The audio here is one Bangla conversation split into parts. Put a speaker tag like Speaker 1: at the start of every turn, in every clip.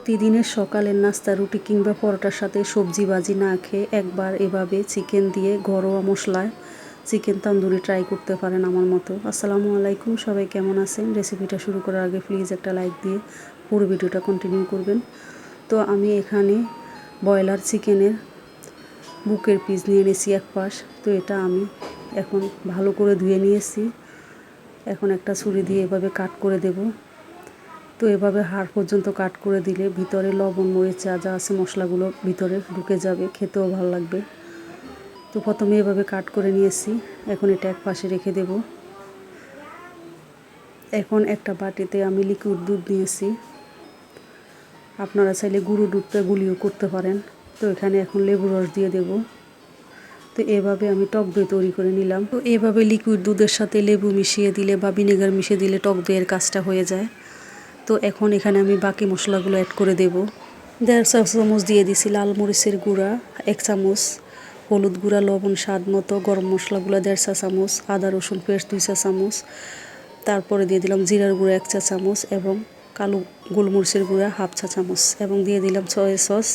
Speaker 1: প্রতিদিনের সকালের নাস্তা, রুটি কিংবা পরোটার সাথে সবজি ভাজি না খেয়ে একবার এভাবে চিকেন দিয়ে ঘরোয়া মশলায় চিকেন তন্দুরি ট্রাই করতে পারেন আমার মতো। আসসালামু আলাইকুম, সবাই কেমন আছেন? রেসিপিটা শুরু করার আগে প্লিজ একটা লাইক দিয়ে পুরো ভিডিওটা কন্টিনিউ করবেন। তো আমি এখানে ব্রয়লার চিকেনের বুকের পিস নিয়ে নিয়েছি এক পাশ। তো এটা আমি এখন ভালো করে ধুয়ে নিয়েছি। এখন একটা ছুরি দিয়ে এভাবে কাট করে দেবো। তো এভাবে হাড় পর্যন্ত কাট করে দিলে ভিতরে লবণ, মরিচ, যা যা আছে মশলাগুলো ভিতরে ঢুকে যাবে, খেতেও ভালো লাগবে। তো প্রথমে এভাবে কাট করে নিয়েছি। এখন এটা এক পাশে রেখে দেব। এখন একটা বাটিতে আমি লিকুইড দুধ নিয়েছি আপনারা চাইলে গুঁড়ো দুধটা গুলিও করতে পারেন। তো এখানে এখন লেবু রস দিয়ে দেব। তো এভাবে আমি টক দই তৈরি করে নিলাম। তো এভাবে লিকুইড দুধের সাথে লেবু মিশিয়ে দিলে বা ভিনেগার মিশিয়ে দিলে টক দইয়ের কাজটা হয়ে যায়। তো এখন এখানে আমি বাকি মশলাগুলো অ্যাড করে দেব। দেড় চা চামচ দিয়ে দিছি লাল মরিচের গুঁড়া, এক চামচ হলুদ গুঁড়া, লবণ স্বাদ মতো গরম মশলাগুলো দেড় চা চামচ, আদা, রসুন পেস্ট দুই চা চামচ। তারপরে দিয়ে দিলাম জিরার গুঁড়া এক চা চামচ এবং কালো গোলমরিচের গুঁড়া হাফ চা চামচ এবং দিয়ে দিলাম সয়া সস,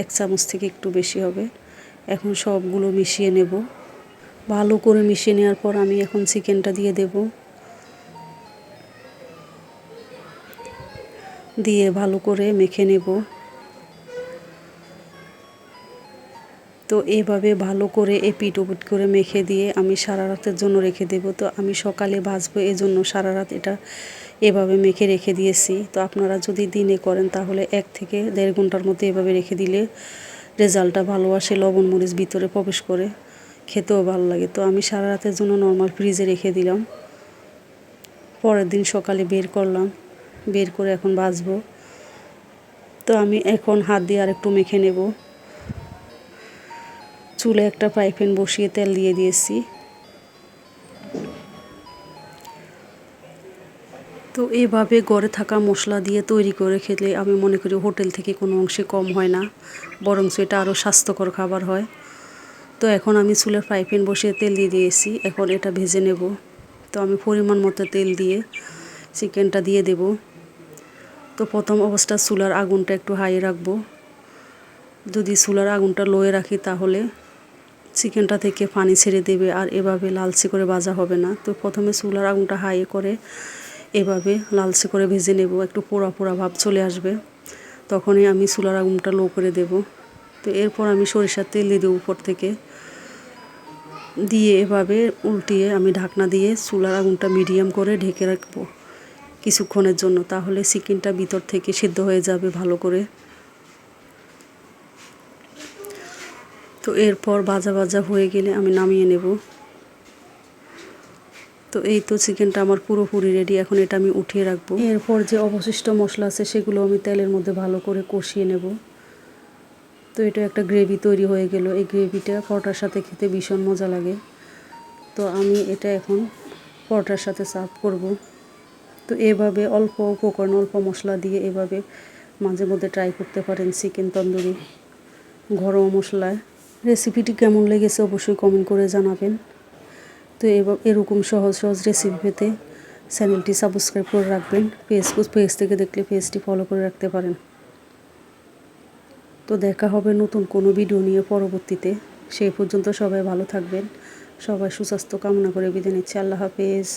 Speaker 1: এক চামচ থেকে একটু বেশি হবে। এখন সবগুলো মিশিয়ে নেব। ভালো করে মিশিয়ে নেওয়ার পর আমি এখন চিকেনটা দিয়ে দেবো। দিয়ে ভালো করে মেখে নেব। তো এভাবে ভালো করে এপিট ওপিট করে মেখে দিয়ে আমি সারা রাতের জন্য রেখে দেব। তো আমি সকালে ভাজবো, এজন্য সারা রাত এটা এভাবে মেখে রেখে দিয়েছি। তো আপনারা যদি দিনে করেন তাহলে এক থেকে দেড় ঘণ্টার মধ্যে এভাবে রেখে দিলে রেজাল্টটা ভালো আসে, লবণ, মরিচ ভিতরে প্রবেশ করে। খেতেও ভালো লাগে। তো আমি সারা রাতের জন্য নর্মাল ফ্রিজে রেখে দিলাম। পরের দিন সকালে বের করলাম। বের করে এখন ভাজবো তো আমি এখন হাত দিয়ে আর একটু মেখে নেব। চুলে একটা ফ্রাই প্যান বসিয়ে তেল দিয়ে দিয়েছি। তো এভাবে ঘরে থাকা মশলা দিয়ে তৈরি করে খেলে আমি মনে করি হোটেল থেকে কোনো অংশে কম হয় না বরং এটা আরও স্বাস্থ্যকর খাবার হয়। তো এখন আমি চুলের ফ্রাই প্যান বসিয়ে তেল দিয়ে দিয়েছি, এখন এটা ভেজে নেব। তো আমি পরিমাণ মতো তেল দিয়ে চিকেনটা দিয়ে দেবো। তো প্রথম অবস্থা চুলার আগুনটা একটু হাই রাখব। যদি চুলার আগুনটা লোয়ে রাখি তাহলে চিকেনটা থেকে পানি ছেড়ে দেবে আর এভাবে লালচে করে ভাজা হবে না। তো প্রথমে চুলার আগুনটা হাই করে এভাবে লালচে করে ভেজে নেব। একটু পোড়া পোড়া ভাব চলে আসবে। তখনই আমি চুলার আগুনটা লো করে দেব। তো এরপর আমি সরিষার তেল দিয়ে দেবো উপর থেকে। দিয়ে এভাবে উল্টিয়ে আমি ঢাকনা দিয়ে চুলার আগুনটা মিডিয়াম করে ঢেকে রাখব। কিছুক্ষণের জন্য, তাহলে চিকেনটা ভিতর থেকে সিদ্ধ হয়ে যাবে ভালো করে। তো এরপর ভাজা ভাজা হয়ে গেলে আমি নামিয়ে নেব। তো এই তো চিকেনটা আমার পুরোপুরি রেডি এখন এটা আমি উঠিয়ে রাখব। এরপর যে অবশিষ্ট মশলা আছে, সেগুলো আমি তেলের মধ্যে ভালো করে কষিয়ে নেব। তো এটা একটা গ্রেভি তৈরি হয়ে গেল। এই গ্রেভিটা পরোটার সাথে খেতে ভীষণ মজা লাগে। তো আমি এটা এখন পরোটার সাথে সার্ভ করব। তো এভাবে অল্প উপকরণ, অল্প মশলা দিয়ে এভাবে মাঝে মধ্যে ট্রাই করতে পারেন চিকেন তন্দুরি। ঘরোয়া মশলায়। রেসিপিটি কেমন লেগেছে অবশ্যই কমেন্ট করে জানাবেন। তো এবার এরকম সহজ সহজ রেসিপি পেতে চ্যানেলটি সাবস্ক্রাইব করে রাখবেন। ফেসবুক পেজ থেকে দেখলে পেজটি ফলো করে রাখতে পারেন। তো দেখা হবে নতুন কোনো ভিডিও নিয়ে পরবর্তীতে। সেই পর্যন্ত সবাই ভালো থাকবেন। সবাই সুস্বাস্থ্য কামনা করে বিদায় নিচ্ছি। আল্লাহ হাফেজ।